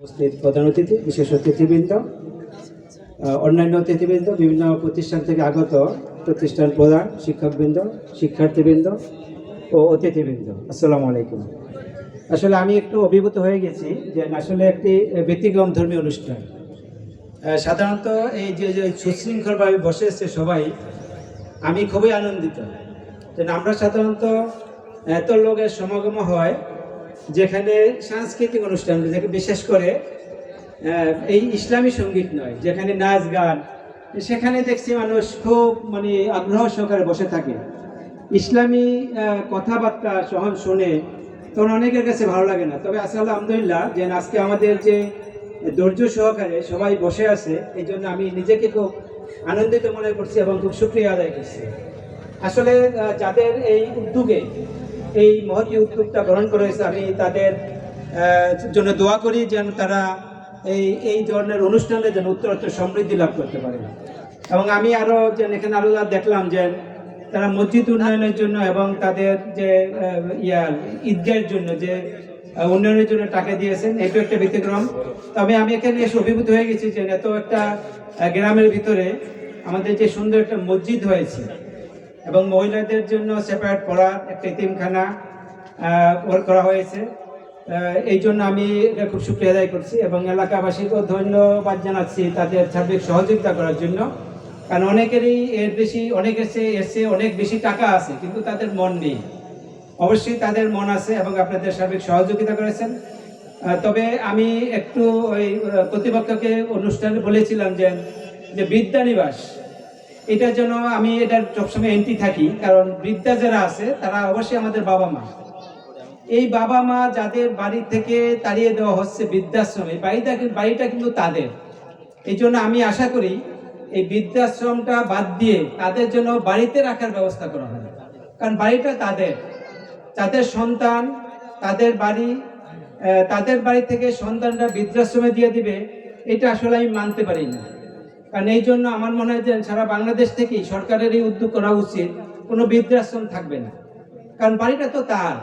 উপস্থিত প্রধান অতিথি, বিশেষ অতিথিবৃন্দ অন্যান্য অতিথিবৃন্দ, বিভিন্ন প্রতিষ্ঠান থেকে আগত প্রতিষ্ঠান প্রধান, শিক্ষকবৃন্দ, শিক্ষার্থীবৃন্দ ও অতিথিবৃন্দ। আসসালামু আলাইকুম। আসলে আমি একটু অভিভূত হয়ে গেছি যে আসলে একটি ব্যতিক্রম ধর্মীয় অনুষ্ঠান। সাধারণত এই যে যে সুশৃঙ্খলভাবে বসে এসছে সবাই, আমি খুবই আনন্দিত। আমরা সাধারণত এত লোকের সমাগম হয় যেখানে সাংস্কৃতিক অনুষ্ঠান, যেখানে বিশেষ করে এই ইসলামী সংগীত নয়, যেখানে নাচ গান, সেখানে দেখছি মানুষ খুব মানে আগ্রহ সহকারে বসে থাকে। ইসলামী কথাবার্তা সহন শুনে তখন অনেকের কাছে ভালো লাগে না। তবে আসলে আলহামদুলিল্লাহ যে আজকে আমাদের যে ধৈর্য সহকারে সবাই বসে আছে, এই জন্য আমি নিজেকে খুব আনন্দিত মনে করছি এবং খুব সুক্রিয়া আদায় করছি। আসলে যাদের এই উদ্যোগে এই মহতী উদ্যোগটা গ্রহণ করেছে আমি তাদের জন্য দোয়া করি যেন তারা এই এই ধরনের অনুষ্ঠানে যেন উত্তরোত্তর সমৃদ্ধি লাভ করতে পারে। এবং আমি আরও যে এখানে আরও দেখলাম যে তারা মসজিদ উন্নয়নের জন্য এবং তাদের যে আহ, ইয়া ঈদগাহের জন্য যে উন্নয়নের জন্য টাকা দিয়েছেন এটা একটা ব্যতিক্রম। তবে আমি এখানে এসে অভিভূত হয়ে গেছি যে এত একটা গ্রামের ভিতরে আমাদের যে সুন্দর একটা মসজিদ হয়েছে এবং মহিলাদের জন্য সেপারেট পড়ার একটা ইতিমখানা করা হয়েছে। এই জন্য আমি এটা খুব সুক্রিয়া আদায় করছি এবং এলাকাবাসীকেও ধন্যবাদ জানাচ্ছি তাদের সার্বিক সহযোগিতা করার জন্য। কারণ অনেকেরই এর বেশি অনেকের চেয়ে এসে অনেক বেশি টাকা আছে, কিন্তু তাদের মন নেই। অবশ্যই তাদের মন আছে এবং আপনাদের সার্বিক সহযোগিতা করেছেন। তবে আমি একটু ওই কর্তৃপক্ষকে অনুষ্ঠানে বলেছিলাম যে বিদ্যানিবাস এটার জন্য আমি এটার সবসময় এন্ট্রি থাকি, কারণ বৃদ্ধা যারা আছে, তারা অবশ্যই আমাদের বাবা মা। এই বাবা মা যাদের বাড়ি থেকে তাড়িয়ে দেওয়া হচ্ছে বৃদ্ধাশ্রমে, বাড়িটা বাড়িটা কিন্তু তাদের। এই জন্য আমি আশা করি এই বৃদ্ধাশ্রমটা বাদ দিয়ে তাদের জন্য বাড়িতে রাখার ব্যবস্থা করা হবে। কারণ বাড়িটা তাদের। তাদের সন্তান, তাদের বাড়ি তাদের বাড়ি থেকে সন্তানরা বৃদ্ধাশ্রমে দিয়ে দিবে, এটা আসলে আমি মানতে পারি না কারণ এই জন্য আমার মনে হয় যে সারা বাংলাদেশ থেকেই সরকারের এই উদ্যোগ করা উচিত, কোনো বৃদ্ধাশ্রম থাকবে না। কারণ বাড়িটা তো তার,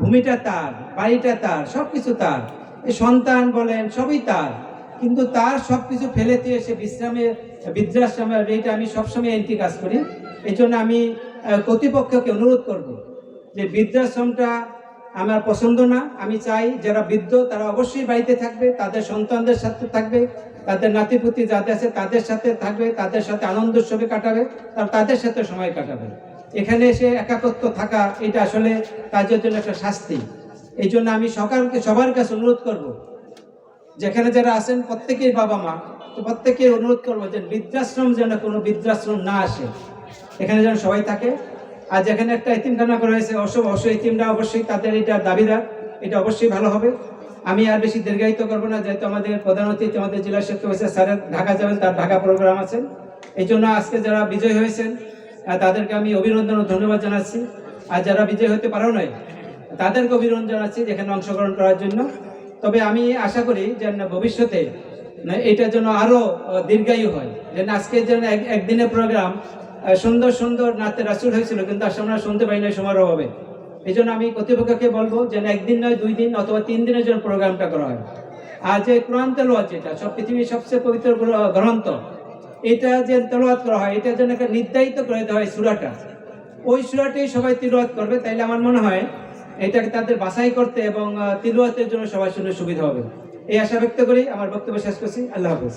ভূমিটা তার, বাড়িটা তার সব কিছু তার সন্তান বলেন, সবই তার। কিন্তু তার সব কিছু ফেলে দিয়ে সে বিশ্রামে, বৃদ্ধাশ্রমে এইটা আমি সবসময় এন্টি কাজ করি। এই জন্য আমি কর্তৃপক্ষকে অনুরোধ করব যে বৃদ্ধাশ্রমটা আমার পছন্দ না। আমি চাই যারা বৃদ্ধ, তারা অবশ্যই বাড়িতে থাকবে, তাদের সন্তানদের সাথে থাকবে, তাদের নাতিপুতি যাদের আছে তাদের সাথে থাকবে, তাদের সাথে আনন্দ উৎসবে কাটাবে তারা তাদের সাথে সময় কাটাবে। এখানে এসে একাকত্ব থাকা, এটা আসলে তাদের জন্য একটা শাস্তি। এই জন্য আমি সকালকে সবার কাছে অনুরোধ করব, যেখানে যারা আছেন প্রত্যেকেই বাবা মা, তো প্রত্যেকেই অনুরোধ করব যে বৃদ্ধাশ্রম যেন কোনো বৃদ্ধাশ্রম না আসে। এখানে যেন সবাই থাকে। আর যেখানে একটা ইতিমখানা করা হয়েছে। অবশ্য অবশ্য ইতিমরা অবশ্যই তাদের এটা দাবিদার। এটা অবশ্যই ভালো হবে। আমি আর বেশি দীর্ঘায়িত করব না যেহেতু আমাদের প্রধান অতিথি আমাদের জেলা শিক্ষক হয়েছে স্যারের ঢাকা যাবেন তার ঢাকা প্রোগ্রাম আছে। এই জন্য আজকে যারা বিজয় হয়েছেন তাদেরকে আমি অভিনন্দন ও ধন্যবাদ জানাচ্ছি। আর যারা বিজয় হতে পারো নাই তাদেরকে অভিনন্দন জানাচ্ছি যেখানে অংশগ্রহণ করার জন্য। তবে আমি আশা করি যে ভবিষ্যতে না এটা যেন আরও আহ, দীর্ঘায়ু হয়। যেন আজকে যেন এক- একদিনের প্রোগ্রাম সুন্দর সুন্দর নাচের রাসুল হয়েছিল কিন্তু আসলে আমরা শুনতে পাই না সমারোহ হবে এই জন্য আমি কর্তৃপক্ষকে বলব যেন একদিন নয় দুই দিন অথবা তিন দিনের জন্য প্রোগ্রামটা করা হয়। আর যে কোরআন তেলোয়াত যেটা সব পৃথিবীর সবচেয়ে পবিত্র গ্রন্থ এটা যে তেলোয়াত করা হয় এটা যেন একটা নির্ধারিত করে দেওয়া হয় সুরাটা। ওই সুরাটাই সবাই তিলওয়াত করবে তাইলে আমার মনে হয় এটাকে তাদের বাছাই করতে এবং আহ, তিলওয়াতের জন্য সবার জন্য সুবিধা হবে। এই আশা ব্যক্ত করি আমার বক্তব্য শেষ করছি। আল্লাহ হাফিজ।